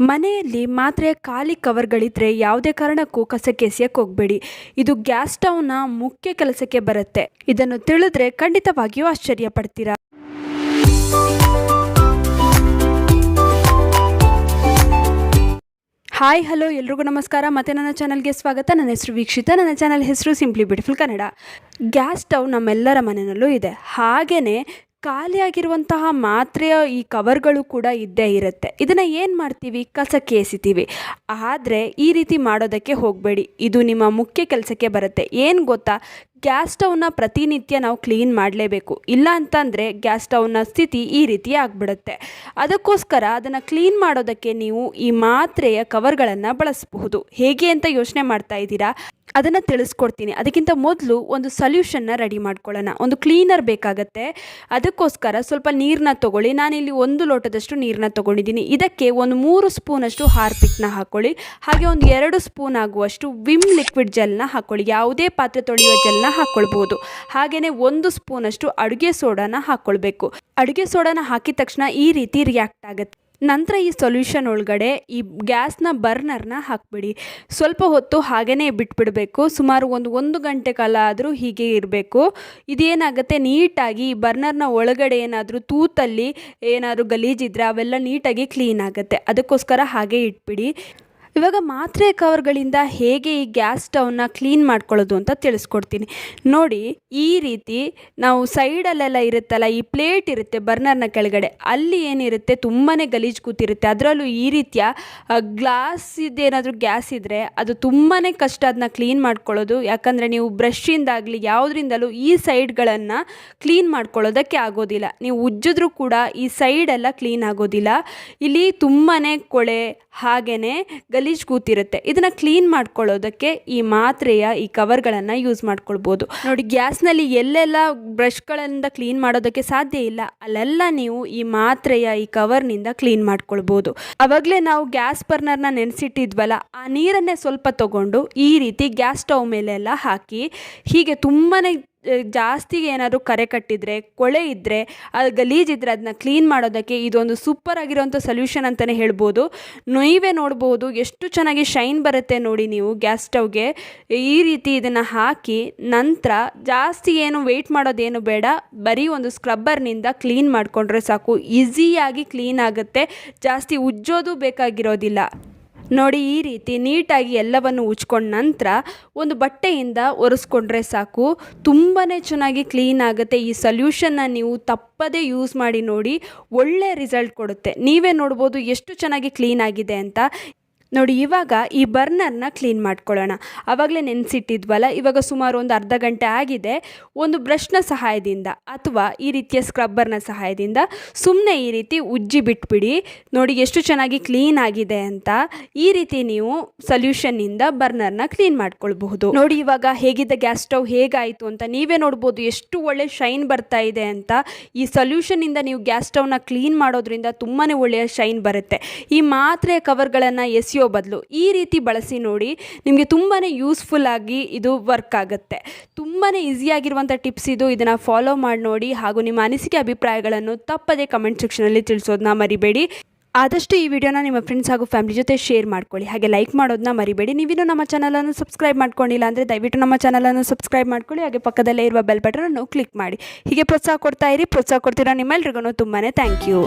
ಮನೆಯಲ್ಲಿ ಮಾತ್ರೆ ಖಾಲಿ ಕವರ್ಗಳಿದ್ರೆ ಯಾವುದೇ ಕಾರಣಕ್ಕೂ ಎಸೆಯಕ್ಕೆ ಹೋಗಬೇಡಿ. ಇದು ಗ್ಯಾಸ್ ಸ್ಟವ್ನ ಮುಖ್ಯ ಕೆಲಸಕ್ಕೆ ಬರುತ್ತೆ. ಇದನ್ನು ತಿಳಿದ್ರೆ ಖಂಡಿತವಾಗಿಯೂ ಆಶ್ಚರ್ಯ ಪಡ್ತೀರಾ? ಹಾಯ್, ಹಲೋ, ಎಲ್ರಿಗೂ ನಮಸ್ಕಾರ. ಮತ್ತೆ ನನ್ನ ಚಾನಲ್ಗೆ ಸ್ವಾಗತ. ನನ್ನ ಹೆಸರು ವೀಕ್ಷಿತ. ನನ್ನ ಚಾನಲ್ ಹೆಸರು simply beautiful Kannada gas stove ನಮ್ಮೆಲ್ಲರ ಮನೆಯಲ್ಲೂ ಇದೆ. ಹಾಗೆಯೇ ಖಾಲಿಯಾಗಿರುವಂತಹ ಮಾತ್ರೆಯ ಈ ಕವರ್ಗಳು ಕೂಡ ಇದ್ದೇ ಇರುತ್ತೆ. ಇದನ್ನು ಏನು ಮಾಡ್ತೀವಿ? ಕಸಕ್ಕೆ ಎಸಿತೀವಿ. ಆದರೆ ಈ ರೀತಿ ಮಾಡೋದಕ್ಕೆ ಹೋಗಬೇಡಿ. ಇದು ನಿಮ್ಮ ಮುಖ್ಯ ಕೆಲಸಕ್ಕೆ ಬರುತ್ತೆ. ಏನು ಗೊತ್ತಾ? ಗ್ಯಾಸ್ ಸ್ಟವ್ನ ಪ್ರತಿನಿತ್ಯ ನಾವು ಕ್ಲೀನ್ ಮಾಡಲೇಬೇಕು. ಇಲ್ಲ ಅಂತಂದರೆ ಗ್ಯಾಸ್ ಸ್ಟವ್ನ ಸ್ಥಿತಿ ಈ ರೀತಿ ಆಗಿಬಿಡುತ್ತೆ. ಅದಕ್ಕೋಸ್ಕರ ಅದನ್ನು ಕ್ಲೀನ್ ಮಾಡೋದಕ್ಕೆ ನೀವು ಈ ಮಾತ್ರೆಯ ಕವರ್ಗಳನ್ನು ಬಳಸಬಹುದು. ಹೇಗೆ ಅಂತ ಯೋಚನೆ ಮಾಡ್ತಾ ಇದ್ದೀರಾ? ಅದನ್ನು ತಿಳಿಸ್ಕೊಡ್ತೀನಿ. ಅದಕ್ಕಿಂತ ಮೊದಲು ಒಂದು ಸೊಲ್ಯೂಷನ್ನ ರೆಡಿ ಮಾಡ್ಕೊಳ್ಳೋಣ. ಒಂದು ಕ್ಲೀನರ್ ಬೇಕಾಗತ್ತೆ. ಅದಕ್ಕೋಸ್ಕರ ಸ್ವಲ್ಪ ನೀರನ್ನ ತೊಗೊಳ್ಳಿ. ನಾನಿಲ್ಲಿ ಒಂದು ಲೋಟದಷ್ಟು ನೀರನ್ನ ತೊಗೊಂಡಿದ್ದೀನಿ. ಇದಕ್ಕೆ ಒಂದು ಮೂರು ಸ್ಪೂನಷ್ಟು ಹಾರ್ಪಿಕ್ನ ಹಾಕ್ಕೊಳ್ಳಿ ಹಾಗೆ ಒಂದು ಎರಡು ಸ್ಪೂನ್ ಆಗುವಷ್ಟು ವಿಮ್ ಲಿಕ್ವಿಡ್ ಜೆಲ್ನ ಹಾಕ್ಕೊಳ್ಳಿ ಯಾವುದೇ ಪಾತ್ರೆ ತೊಳೆಯುವ ಜೆಲ್ನ ಹಾಕ್ಕೊಳ್ಬೋದು ಹಾಗೆಯೇ ಒಂದು ಸ್ಪೂನಷ್ಟು ಅಡುಗೆ ಸೋಡಾನ ಹಾಕ್ಕೊಳ್ಬೇಕು ಅಡುಗೆ ಸೋಡಾನ ಹಾಕಿದ ತಕ್ಷಣ ಈ ರೀತಿ ರಿಯಾಕ್ಟ್ ಆಗುತ್ತೆ. ನಂತರ ಈ ಸೊಲ್ಯೂಷನ್ ಒಳಗಡೆ ಈ ಗ್ಯಾಸ್ನ ಬರ್ನರ್ನ ಹಾಕ್ಬಿಡಿ. ಸ್ವಲ್ಪ ಹೊತ್ತು ಹಾಗೇ ಬಿಟ್ಬಿಡಬೇಕು. ಸುಮಾರು ಒಂದು ಒಂದು ಗಂಟೆ ಕಾಲ ಆದರೂ ಹೀಗೆ ಇರಬೇಕು. ಇದೇನಾಗುತ್ತೆ? ನೀಟಾಗಿ ಈ ಬರ್ನರ್ನ ಒಳಗಡೆ ಏನಾದರೂ ತೂತಲ್ಲಿ ಏನಾದರೂ ಗಲೀಜಿದ್ರೆ ಅವೆಲ್ಲ ನೀಟಾಗಿ ಕ್ಲೀನ್ ಆಗುತ್ತೆ. ಅದಕ್ಕೋಸ್ಕರ ಹಾಗೆ ಇಟ್ಬಿಡಿ. ಇವಾಗ ಮಾತ್ರೆ ಕವರ್ಗಳಿಂದ ಹೇಗೆ ಈ ಗ್ಯಾಸ್ ಸ್ಟವ್ನ ಕ್ಲೀನ್ ಮಾಡ್ಕೊಳ್ಳೋದು ಅಂತ ತಿಳಿಸ್ಕೊಡ್ತೀನಿ. ನೋಡಿ, ಈ ರೀತಿ ನಾವು ಸೈಡಲ್ಲೆಲ್ಲ ಇರುತ್ತಲ್ಲ, ಈ ಪ್ಲೇಟ್ ಇರುತ್ತೆ ಬರ್ನರ್ನ ಕೆಳಗಡೆ, ಅಲ್ಲಿ ಏನಿರುತ್ತೆ ತುಂಬಾ ಗಲೀಜು ಕೂತಿರುತ್ತೆ. ಅದರಲ್ಲೂ ಈ ರೀತಿಯ ಗ್ಲಾಸ್ ಇದೇನಾದರೂ ಗ್ಯಾಸ್ ಇದ್ದರೆ ಅದು ತುಂಬಾ ಕಷ್ಟ ಅದನ್ನ ಕ್ಲೀನ್ ಮಾಡ್ಕೊಳ್ಳೋದು. ಯಾಕಂದರೆ ನೀವು ಬ್ರಷಿಂದಾಗಲಿ ಯಾವುದರಿಂದಲೂ ಈ ಸೈಡ್ಗಳನ್ನು ಕ್ಲೀನ್ ಮಾಡ್ಕೊಳ್ಳೋದಕ್ಕೆ ಆಗೋದಿಲ್ಲ. ನೀವು ಉಜ್ಜಿದ್ರೂ ಕೂಡ ಈ ಸೈಡೆಲ್ಲ ಕ್ಲೀನ್ ಆಗೋದಿಲ್ಲ. ಇಲ್ಲಿ ತುಂಬಾ ಕೊಳೆ ಹಾಗೆಯೇ ಗಲೀಜು ಕೂತಿರುತ್ತೆ. ಇದನ್ನು ಕ್ಲೀನ್ ಮಾಡ್ಕೊಳ್ಳೋದಕ್ಕೆ ಈ ಮಾತ್ರೆಯ, ಈ ಕವರ್ಗಳನ್ನು ಯೂಸ್ ಮಾಡ್ಕೊಳ್ಬೋದು. ನೋಡಿ, ಗ್ಯಾಸ್ನಲ್ಲಿ ಎಲ್ಲೆಲ್ಲ ಬ್ರಷ್ಗಳಿಂದ ಕ್ಲೀನ್ ಮಾಡೋದಕ್ಕೆ ಸಾಧ್ಯ ಇಲ್ಲ. ಅಲ್ಲೆಲ್ಲ ನೀವು ಈ ಮಾತ್ರೆಯ, ಈ ಕವರ್ನಿಂದ ಕ್ಲೀನ್ ಮಾಡ್ಕೊಳ್ಬೋದು. ಅವಾಗಲೇ ನಾವು ಗ್ಯಾಸ್ ಬರ್ನರ್ನ ನೆನೆಸಿಟ್ಟಿದ್ವಲ್ಲ, ಆ ನೀರನ್ನೇ ಸ್ವಲ್ಪ ತಗೊಂಡು ಈ ರೀತಿ ಗ್ಯಾಸ್ ಸ್ಟವ್ ಮೇಲೆಲ್ಲ ಹಾಕಿ ಹೀಗೆ ತುಂಬಾ ಜಾಸ್ತಿ ಏನಾದರೂ ಕರೆ ಕಟ್ಟಿದರೆ, ಕೊಳೆ ಇದ್ದರೆ ಅದು ಗಲೀಜಿದ್ದರೆ ಅದನ್ನ ಕ್ಲೀನ್ ಮಾಡೋದಕ್ಕೆ ಇದೊಂದು ಸೂಪರ್ ಆಗಿರೋಂಥ ಸೊಲ್ಯೂಷನ್ ಅಂತಲೇ ಹೇಳ್ಬೋದು. ನೀವೇ ನೋಡ್ಬೋದು ಎಷ್ಟು ಚೆನ್ನಾಗಿ ಶೈನ್ ಬರುತ್ತೆ ನೋಡಿ ನೀವು ಗ್ಯಾಸ್ ಸ್ಟವ್ಗೆ ಈ ರೀತಿ ಇದನ್ನು ಹಾಕಿ ನಂತರ ಜಾಸ್ತಿ ಏನು ವೆಯ್ಟ್ ಮಾಡೋದೇನು ಬೇಡ. ಬರೀ ಒಂದು ಸ್ಕ್ರಬ್ಬರ್ನಿಂದ ಕ್ಲೀನ್ ಮಾಡಿಕೊಂಡ್ರೆ ಸಾಕು. ಈಸಿಯಾಗಿ ಕ್ಲೀನ್ ಆಗುತ್ತೆ. ಜಾಸ್ತಿ ಉಜ್ಜೋದು ಬೇಕಾಗಿರೋದಿಲ್ಲ. ನೋಡಿ ಈ ರೀತಿ ನೀಟಾಗಿ ಎಲ್ಲವನ್ನು ಉಜ್ಕೊಂಡ ನಂತರ ಒಂದು ಬಟ್ಟೆಯಿಂದ ಒರೆಸ್ಕೊಂಡ್ರೆ ಸಾಕು. ತುಂಬಾ ಚೆನ್ನಾಗಿ ಕ್ಲೀನ್ ಆಗುತ್ತೆ. ಈ ಸೊಲ್ಯೂಷನ್ನ ನೀವು ತಪ್ಪದೇ ಯೂಸ್ ಮಾಡಿ ನೋಡಿ ಒಳ್ಳೆ ರಿಸಲ್ಟ್ ಕೊಡುತ್ತೆ. ನೀವೇ ನೋಡ್ಬೋದು ಎಷ್ಟು ಚೆನ್ನಾಗಿ ಕ್ಲೀನ್ ಆಗಿದೆ ಅಂತ. ನೋಡಿ, ಇವಾಗ ಈ ಬರ್ನರ್ನ ಕ್ಲೀನ್ ಮಾಡ್ಕೊಳ್ಳೋಣ. ಆವಾಗಲೇ ನೆನೆಸಿಟ್ಟಿದ್ವಲ್ಲ, ಇವಾಗ ಸುಮಾರು ಒಂದು ಅರ್ಧ ಗಂಟೆ ಆಗಿದೆ. ಒಂದು ಬ್ರಷ್ನ ಸಹಾಯದಿಂದ ಅಥವಾ ಈ ರೀತಿಯ ಸ್ಕ್ರಬ್ಬರ್ನ ಸಹಾಯದಿಂದ ಸುಮ್ಮನೆ ಈ ರೀತಿ ಉಜ್ಜಿ ಬಿಟ್ಬಿಡಿ. ನೋಡಿ, ಎಷ್ಟು ಚೆನ್ನಾಗಿ ಕ್ಲೀನ್ ಆಗಿದೆ ಅಂತ ಈ ರೀತಿ ನೀವು ಸೊಲ್ಯೂಷನ್ನಿಂದ ಬರ್ನರ್ನ ಕ್ಲೀನ್ ಮಾಡ್ಕೊಳ್ಬಹುದು. ನೋಡಿ, ಇವಾಗ ಹೇಗಿದ್ದ ಗ್ಯಾಸ್ ಸ್ಟವ್, ಹೇಗಾಯಿತು ಅಂತ ನೀವೇ ನೋಡ್ಬೋದು ಎಷ್ಟು ಒಳ್ಳೆ ಶೈನ್ ಬರ್ತಾ ಇದೆ ಅಂತ. ಈ ಸೊಲ್ಯೂಷನ್ನಿಂದ ನೀವು ಗ್ಯಾಸ್ ಸ್ಟವ್ನ ಕ್ಲೀನ್ ಮಾಡೋದ್ರಿಂದ ತುಂಬಾ ಒಳ್ಳೆಯ ಶೈನ್ ಬರುತ್ತೆ. ಈ ಮಾತ್ರೆ ಕವರ್ಗಳನ್ನು ಎಸೆಯೋ ಬದಲು ಈ ರೀತಿ ಬಳಸಿ ನೋಡಿ ನಿಮಗೆ ತುಂಬಾ ಯೂಸ್ಫುಲ್ ಆಗಿ ಇದು ವರ್ಕ್ ಆಗುತ್ತೆ. ತುಂಬಾ ಈಸಿಯಾಗಿರುವಂಥ ಟಿಪ್ಸ್ ಇದು. ಇದನ್ನು ಫಾಲೋ ಮಾಡಿ ನೋಡಿ ಹಾಗೂ ನಿಮ್ಮ ಅನಿಸಿಕೆ ಅಭಿಪ್ರಾಯಗಳನ್ನು ತಪ್ಪದೇ ಕಮೆಂಟ್ ಸೆಕ್ಷನಲ್ಲಿ ತಿಳಿಸೋದನ್ನ ಮರಿಬೇಡಿ. ಆದಷ್ಟು ಈ ವಿಡಿಯೋನ ನಿಮ್ಮ ಫ್ರೆಂಡ್ಸ್ ಹಾಗೂ ಫ್ಯಾಮಿಲಿ ಜೊತೆ ಶೇರ್ ಮಾಡ್ಕೊಳ್ಳಿ. ಹಾಗೆ ಲೈಕ್ ಮಾಡೋದನ್ನ ಮರಿಬೇಡಿ. ನೀವಿನ್ನೂ ನಮ್ಮ ಚಾನಲನ್ನು ಸಬ್ಸ್ಕ್ರೈಬ್ ಮಾಡ್ಕೊಂಡಿಲ್ಲ ಅಂದರೆ ದಯವಿಟ್ಟು ನಮ್ಮ ಚಾನಲನ್ನು ಸಬ್ಸ್ಕ್ರೈಬ್ ಮಾಡ್ಕೊಳ್ಳಿ. ಹಾಗೆ ಪಕ್ಕದಲ್ಲೇ ಇರುವ ಬೆಲ್ ಬಟನನ್ನು ಕ್ಲಿಕ್ ಮಾಡಿ. ಹೀಗೆ ಪ್ರೋತ್ಸಾಹ ಕೊಡ್ತಾ ಇರಿ. ಪ್ರೋತ್ಸಾಹ ಕೊಡ್ತಿರೋ ನಿಮ್ಮೆಲ್ರಿಗೂ ತುಂಬಾ ಥ್ಯಾಂಕ್ ಯು